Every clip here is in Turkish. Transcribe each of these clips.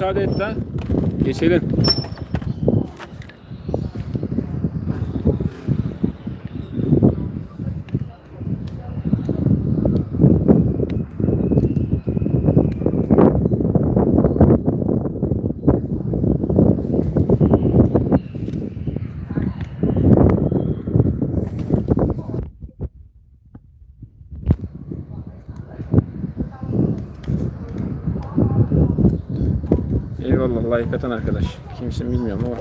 müsaade et de geçelim. Atan arkadaş. Kimsin bilmiyorum ama.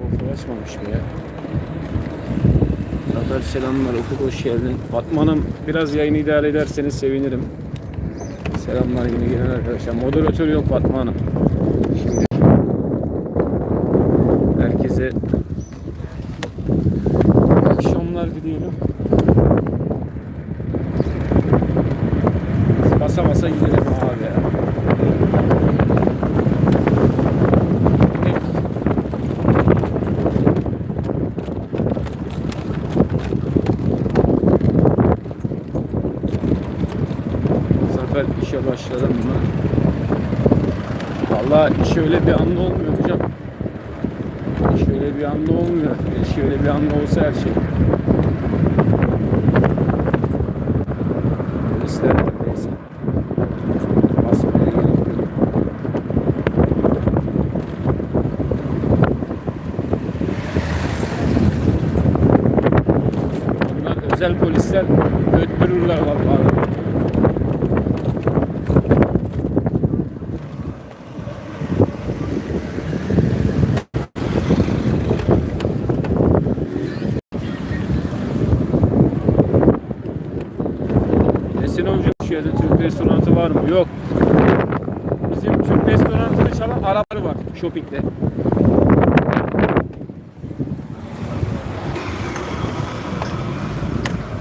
Konfor açmamış mı ya? Haber selamlar, okul hoş geldin. Fatma Hanım biraz yayını idare ederseniz sevinirim. Selamlar yine gelen arkadaşlar. Moderatör yok Fatma Hanım. Şimdi herkese iyi akşamlar diliyorum. Basa basa gidelim abi ya. Zafer işe başladım mı? Vallahi iş öyle bir anda olmuyor hocam. İş öyle bir anda olmuyor. İş öyle bir anda olsa her şey. Polisler neyse. Basmaya gerek polisler öttürürler vallahi. Esin hocam şu yerde Türk restoranı var mı? Yok. Bizim Türk restoranını çalan Arapları var shoppingde.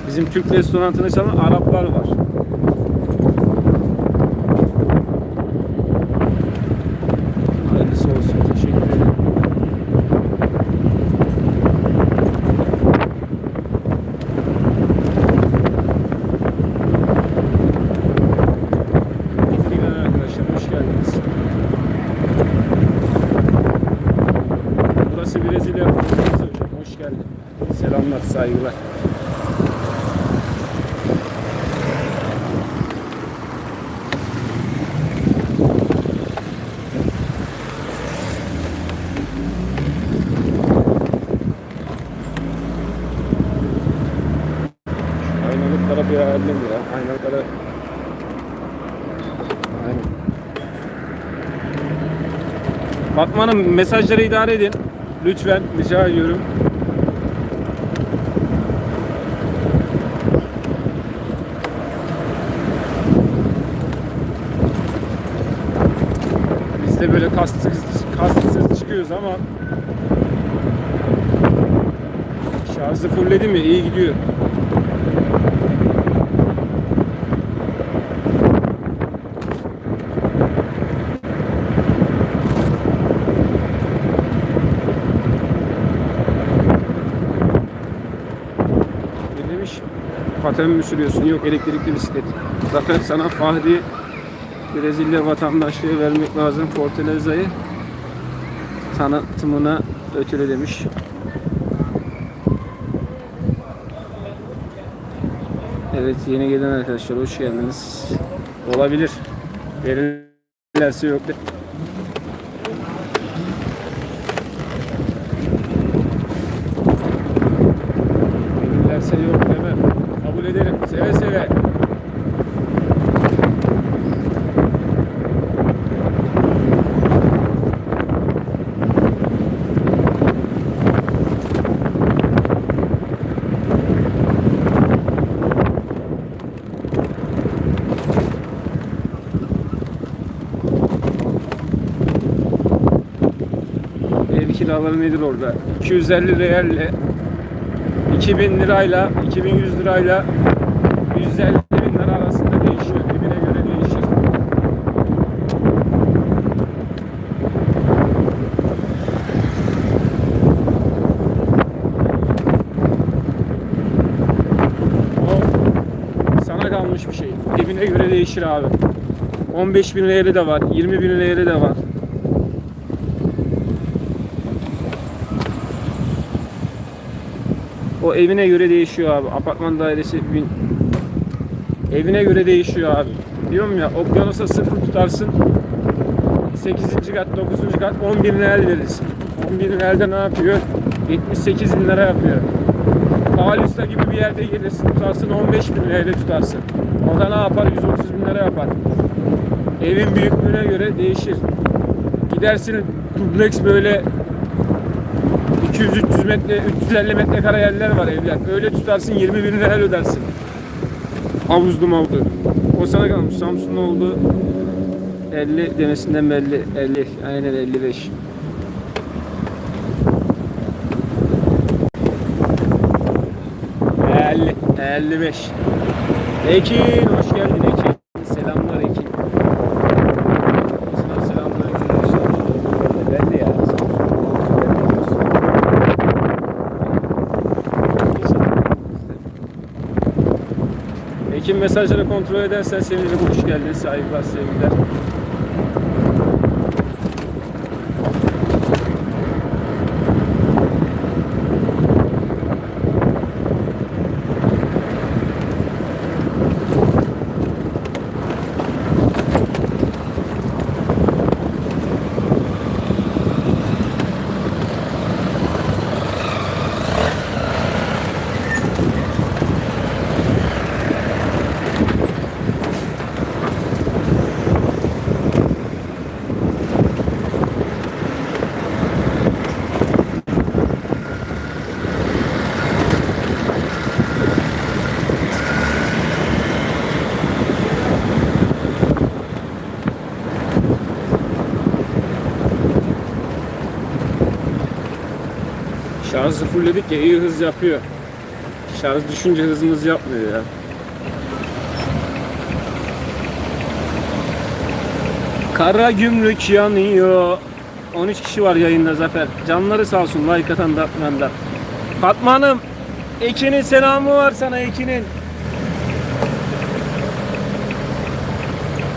Bizim Türk restoranını çalan Araplar var. Hayırlısı olsun. Teşekkür ederim. Gittiğinden arkadaşlar hoş geldiniz. Burası Brezilya. Hoş geldin. Selamlar, saygılar. Aynalıklara bir ayarlayayım ya. Aynalıklara Aynen. Fatma Hanım mesajları idare edin. Lütfen rica ediyorum. Biz de böyle kasksız, kasksız çıkıyoruz ama şarjı fullledi mi iyi gidiyor. Ne demiş? Paten mi sürüyorsun? Yok elektrikli bisiklet. Zaten sana Fahri Brezilya vatandaşlığı vermek lazım Fortaleza'yı tanıtımına ötürü demiş. Evet yeni gelen arkadaşlar hoş geldiniz. Olabilir. Verirlerse yok. Verirlerse kiraları nedir orada? 250 reyalle 2000 lirayla 2100 lirayla 150 bin lira arasında değişiyor. Evine göre değişir. O sana kalmış bir şey. Evine göre değişir abi. 15 bin liraya de var, 20 bin liraya de var. O evine göre değişiyor abi. Apartman dairesi bin... evine göre değişiyor abi. Diyorum ya okyanusa sıfır tutarsın. 8. kat, 9. kat 10 bin lira verirsin. 10 bin lirada ne yapıyor? 78 bin lira yapıyor. Pahalısta gibi bir yerde gelirsin tutarsın 15 bin lirayla tutarsın. O da ne yapar? 130 bin lira yapar. Evin büyüklüğüne göre değişir. Gidersin dubleks böyle 200-300 metre, 350 metrekare yerler var evler. Öyle tutarsın 20 bin lira ödersin. Havuzlu mavuzlu. O sana kalmış. Samsun'da oldu 50 demesinden belli. 50. Aynen 55. Elli, 55. Ekin, hoş geldin Ekin. Selamlar Ekin. Sana selamlar Ekin. Ben de ya. Ekin mesajları kontrol edersen sevinirim. Hoş geldin. Saygılar, sevgiler. Şarjı fullledik ya iyi hız yapıyor. Şarj düşünce hızımız yapmıyor ya. Kara gümrük yanıyor. 13 kişi var yayında Zafer. Canları sağ olsun like atan da. Fatma Hanım, Ekin'in selamı var sana Ekin'in.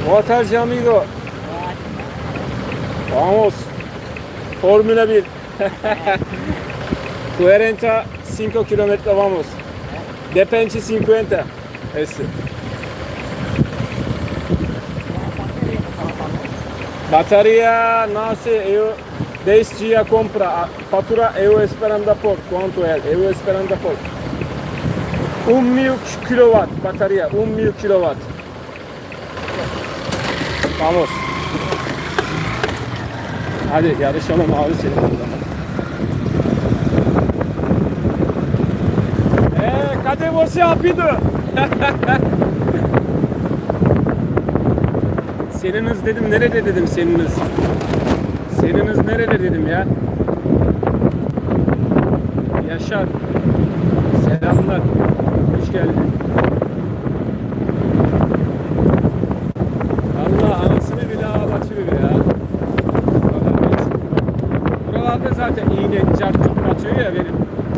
What is amigo? Vamos. Formula 1. 45 kilometre vamos. Depende 50. Esse. Bateria, não sei, eu 10 dias compra. A fatura eu esperando por quanto é? Eu esperando por 1 mil kilowatt bateria, 1 mil kilowatt. Vamos. Hadi yarışalım abi senin burada. Cadê você, rápido? senin hız dedim, nerede dedim senin hız? Senin hız nerede dedim ya? Yaşar. Selamlar. Hoş geldin. Allah anasını bile ağlatıyor ya. Buralarda zaten iğne, cartçuk batıyor ya benim.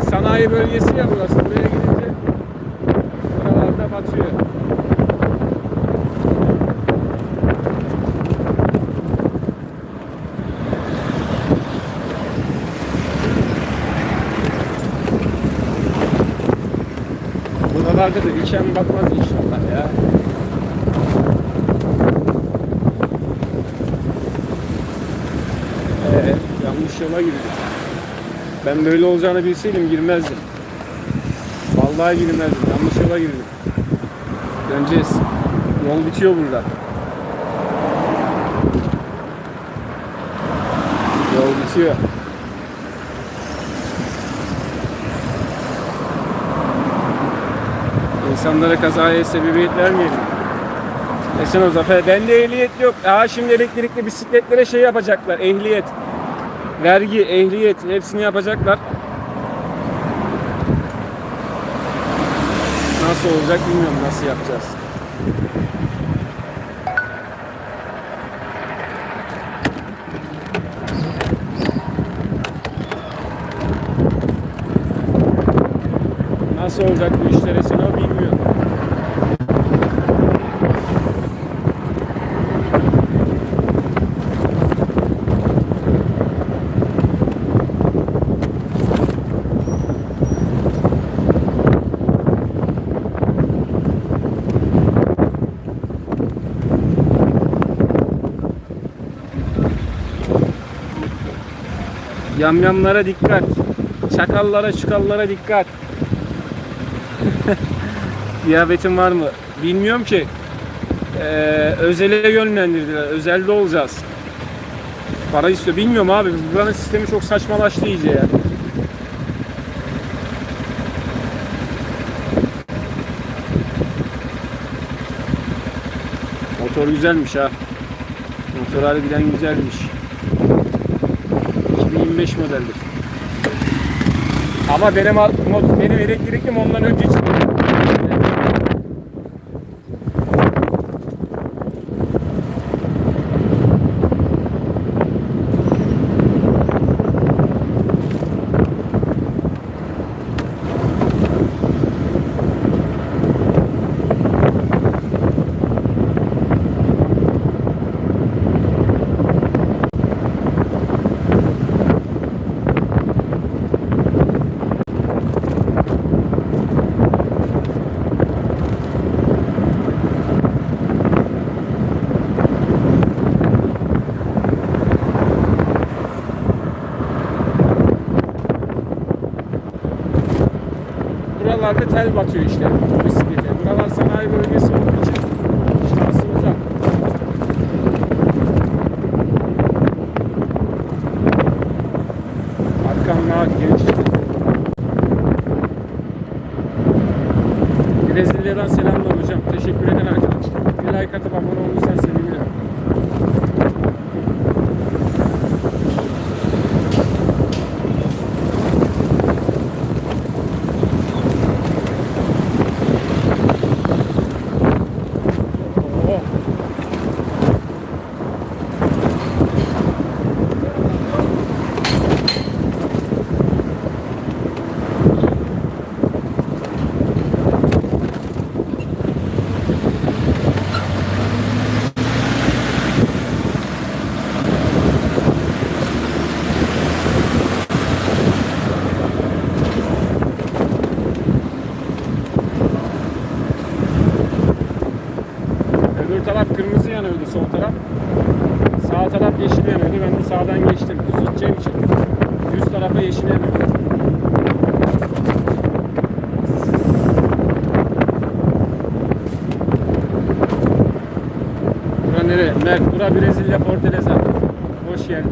Sanayi bölgesi ya burası. Buraya gidince buralarda batıyor. Buralarda da içen batmaz inşallah ya. Ee, yanlış yola girdik. Ben böyle olacağını bilseydim girmezdim. Vallahi girmezdim. Yanlış yola girdim. Döneceğiz. Yol bitiyor burada. Yol bitiyor. İnsanlara kazaya sebebiyet vermeyelim. Esen o zafer. Bende ehliyet yok. Aa şimdi elektrikli bisikletlere şey yapacaklar. Ehliyet. Vergi, ehliyet hepsini yapacaklar. Nasıl olacak bilmiyorum nasıl yapacağız. Nasıl olacak bu işler Esin o bilmiyorum. Yamyamlara dikkat. Çakallara, çukallara dikkat. Diyabetin var mı? Bilmiyorum ki. Ee, özele yönlendirdiler. Özelde olacağız. Para istiyor. Bilmiyorum abi. Buranın sistemi çok saçmalaştı iyice ya. Motor güzelmiş ha. Motor harbiden güzelmiş. 2025 modeldir. Ama benim benim elektriklim ondan önce çıktı. Tel batıyor işte bisiklete. Buralar sanayi bölgesi olduğu Mert, bura Brezilya Fortaleza. Hoş geldin.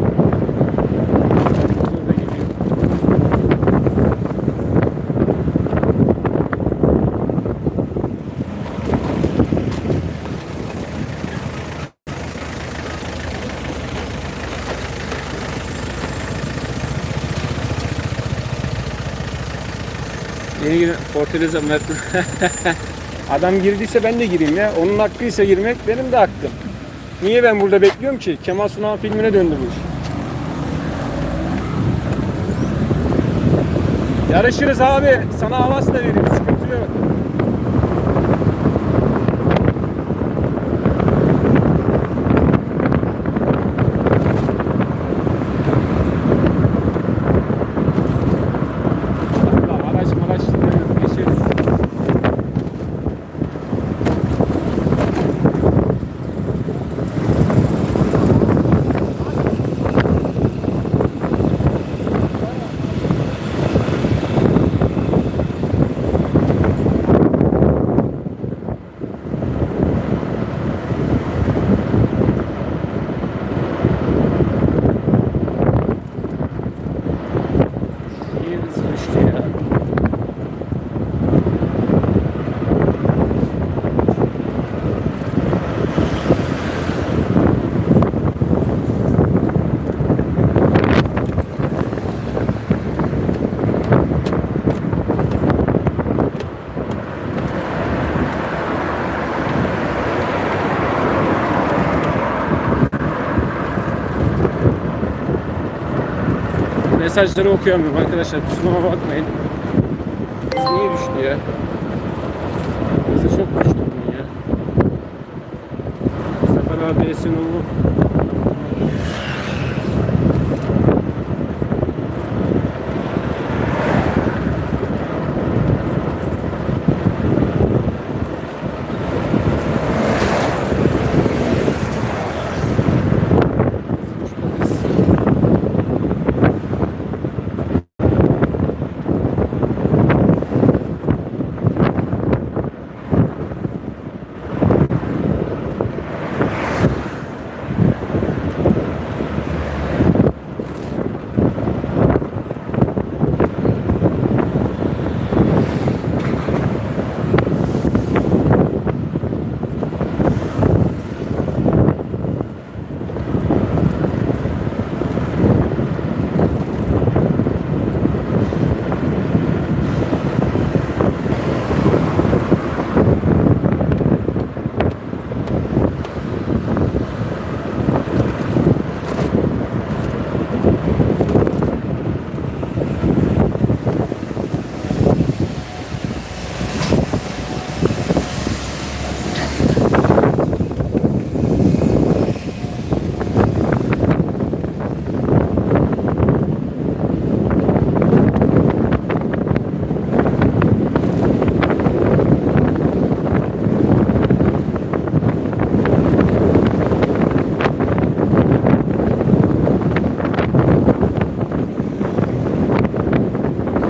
Yeni giren Fortaleza Mert. Adam girdiyse ben de gireyim ya. Onun hakkıysa girmek benim de hakkım. Niye ben burada bekliyorum ki? Kemal Sunal filmine döndü bu iş. Yarışırız abi. Sana havas da veririm. Sıkıntı yok. Allah, Araç maraç geçeriz. İyi hızlı düştü ya. Mesajları okuyamıyorum arkadaşlar. Kusuruma bakmayın. Biz niye düştü ya? Bize çok düştü bunun ya. Zafer abi Esenoğlu.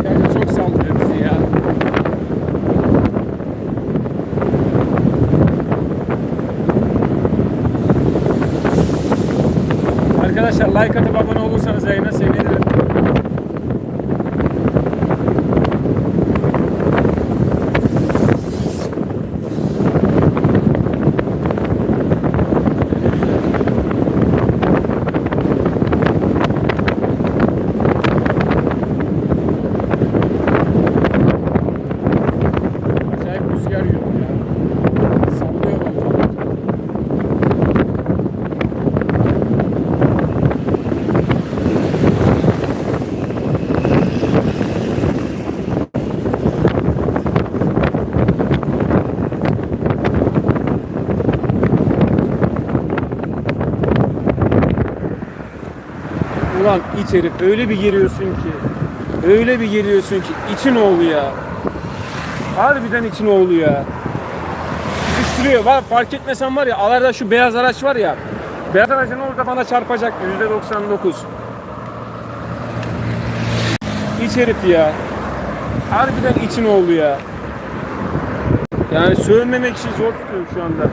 Yani çok sallıyor bizi ya. Arkadaşlar like atıp Herif öyle bir geliyorsun ki. Öyle bir geliyorsun ki için oğlu ya. Harbiden için oğlu ya. Sıkıştırıyor. Var, fark etmesen var ya alarda şu beyaz araç var ya. Beyaz aracın orada bana çarpacak %99. İç herif ya. Harbiden için oğlu ya. Yani sövmemek için zor tutuyorum şu anda.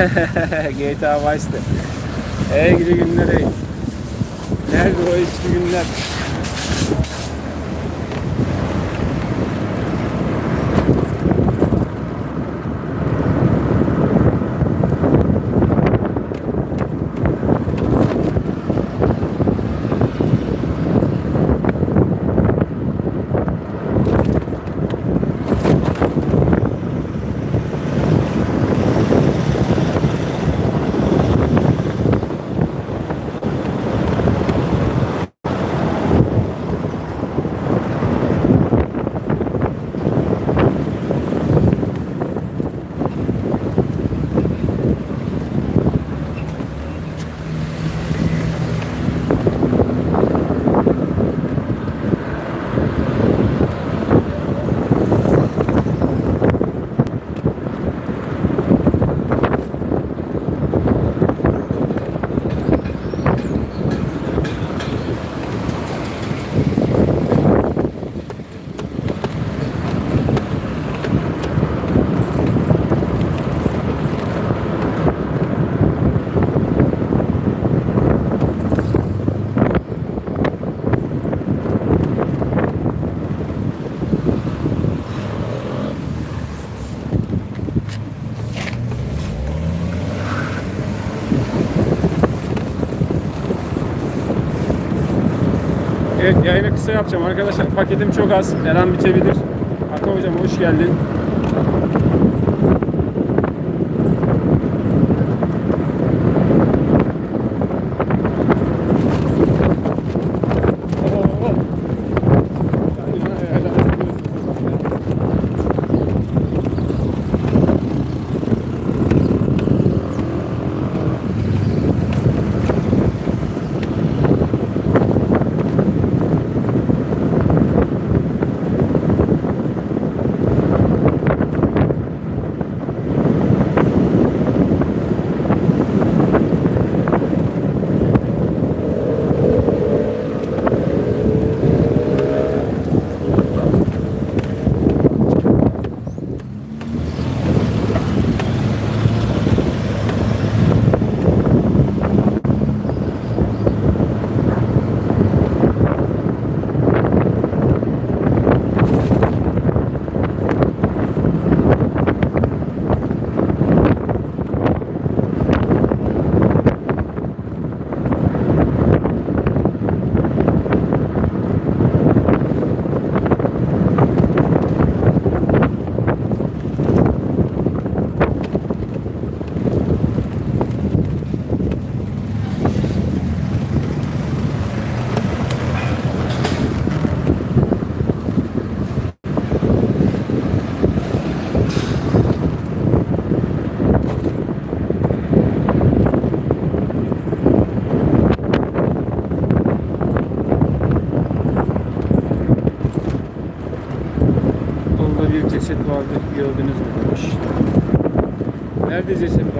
GTA Vice'de. Ey gidi günler ey. Nerede o eski günler? Evet yayını kısa yapacağım arkadaşlar. Paketim çok az. Her an bitebilir. Hakan hocam hoş geldin. Gördünüz mü demiş. Nerede ceset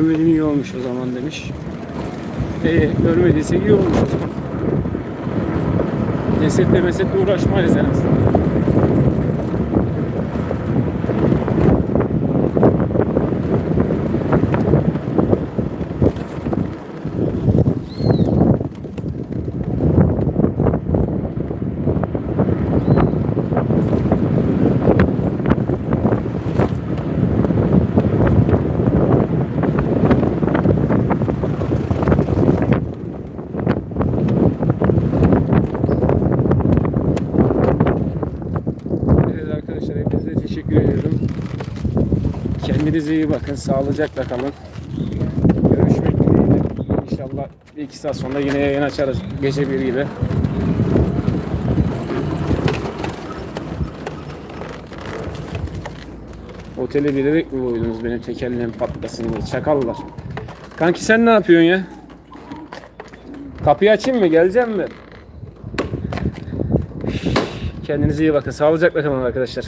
Görmediğin iyi olmuş o zaman demiş. E, görmediyse iyi olmuş o zaman. Cesetle mesetle uğraşmayız en azından. Evet arkadaşlar hepinize teşekkür ediyorum. Kendinize iyi bakın. Sağlıcakla kalın. Görüşmek dileğiyle. İnşallah bir iki saat sonra yine yayın açarız. Gece bir gibi. Otele bilerek mi koydunuz benim tekerleğim patlasın diye? Çakallar. Kanki sen ne yapıyorsun ya? Kapıyı açayım mı? Geleceğim mi? Kendinize iyi bakın. Sağlıcakla kalın arkadaşlar.